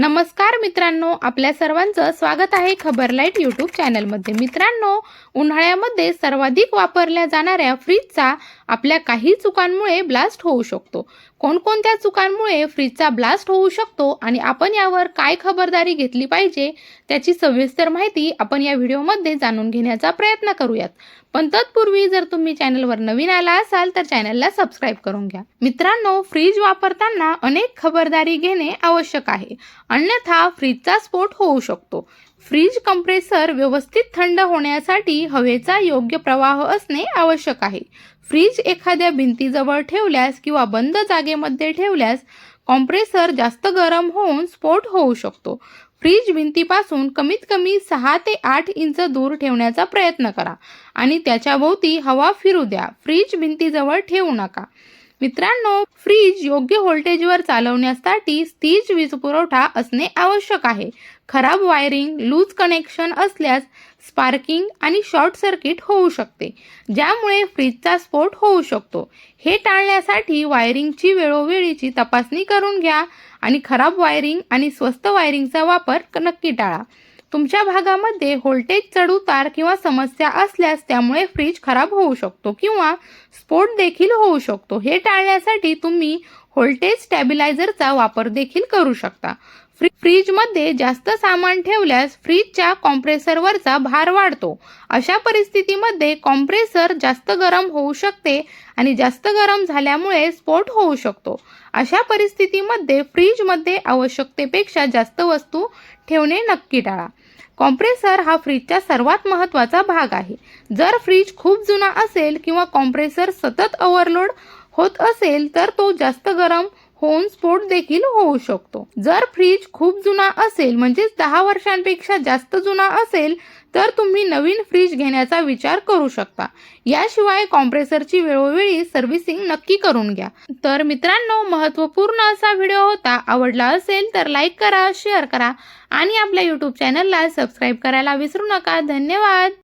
नमस्कार मित्रांनो आपल्या सर्वांचं स्वागत आहे खबर लाइट यूट्यूब चॅनलमध्ये. मित्रांनो उन्हाळ्यामध्ये सर्वाधिक वापरल्या जाणाऱ्या फ्रीजचा आपल्या काही चुकांमुळे ब्लास्ट होऊ शकतो. कोणकोणत्या चुकांमुळे फ्रीजचा ब्लास्ट होऊ शकतो आणि आपण यावर काय खबरदारी घेतली पाहिजे त्याची सविस्तर माहिती आपण या व्हिडिओमध्ये जाणून घेण्याचा प्रयत्न करूयात. पण तत्पूर्वी जर तुम्ही चॅनलवर नवीन आला असाल तर चॅनलला सबस्क्राईब करून घ्या. मित्रांनो फ्रीज वापरताना अनेक खबरदारी घेणे आवश्यक आहे. अन्यथा फ्रीजचा स्फोट होऊ शकतो. फ्रीज कंप्रेसर व्यवस्थित थंड होण्यासाठी हवेचा योग्य प्रवाह असणे आवश्यक आहे. फ्रीज एखाद्या भिंतीजवळ ठेवल्यास किंवा बंद जागेमध्ये ठेवल्यास कॉम्प्रेसर जास्त गरम होऊन स्फोट होऊ शकतो. फ्रीज भिंतीपासून कमीत कमी सहा ते आठ इंच दूर ठेवण्याचा प्रयत्न करा आणि त्याच्याभोवती हवा फिरू द्या. फ्रीज भिंतीजवळ ठेवू नका. मित्रांनो फ्रीज योग्य व्होल्टेजवर चालवण्यासाठी स्थिर वीज पुरवठा असणे आवश्यक आहे. खराब वायरिंग लूज कनेक्शन असल्यास स्पार्किंग आणि शॉर्ट सर्किट होऊ शकते ज्यामुळे फ्रीजचा स्फोट होऊ शकतो. हे टाळण्यासाठी वायरिंगची वेळोवेळीची तपासणी करून घ्या आणि खराब वायरिंग आणि स्वस्त वायरिंगचा वापर नक्की टाळा. तुमच्या भागामध्ये व्होल्टेज चढउतार किंवा समस्या असल्यास त्यामुळे फ्रीज खराब होऊ शकतो किंवा स्फोट देखील होऊ शकतो. हे टाळण्यासाठी तुम्ही व्होल्टेज स्टॅबिलायझरचा वापर देखील करू शकता. फ्री फ्रीजमध्ये जास्त सामान ठेवल्यास फ्रीजच्या कॉम्प्रेसरवरचा भार वाढतो. अशा परिस्थितीमध्ये कॉम्प्रेसर जास्त गरम होऊ शकते आणि जास्त गरम झाल्यामुळे स्फोट होऊ शकतो. अशा परिस्थितीमध्ये फ्रीजमध्ये आवश्यकतेपेक्षा जास्त वस्तू ठेवणे नक्की टाळा. कॉम्प्रेसर हा फ्रीजचा सर्वात महत्त्वाचा भाग आहे. जर फ्रीज खूप जुना असेल किंवा कॉम्प्रेसर सतत ओव्हरलोड होत असेल तर तो जास्त गरम होऊन स्फोट देखील होऊ शकतो. जर फ्रीज खूप जुना असेल म्हणजेच दहा वर्षांपेक्षा जास्त जुना असेल तर तुम्ही नवीन फ्रीज घेण्याचा विचार करू शकता. याशिवाय कॉम्प्रेसरची वेळोवेळी सर्व्हिसिंग नक्की करून घ्या. तर मित्रांनो महत्त्वपूर्ण असा व्हिडिओ होता आवडला असेल तर लाईक करा शेअर करा आणि आपल्या यूट्यूब चॅनलला सबस्क्राईब करायला विसरू नका. धन्यवाद!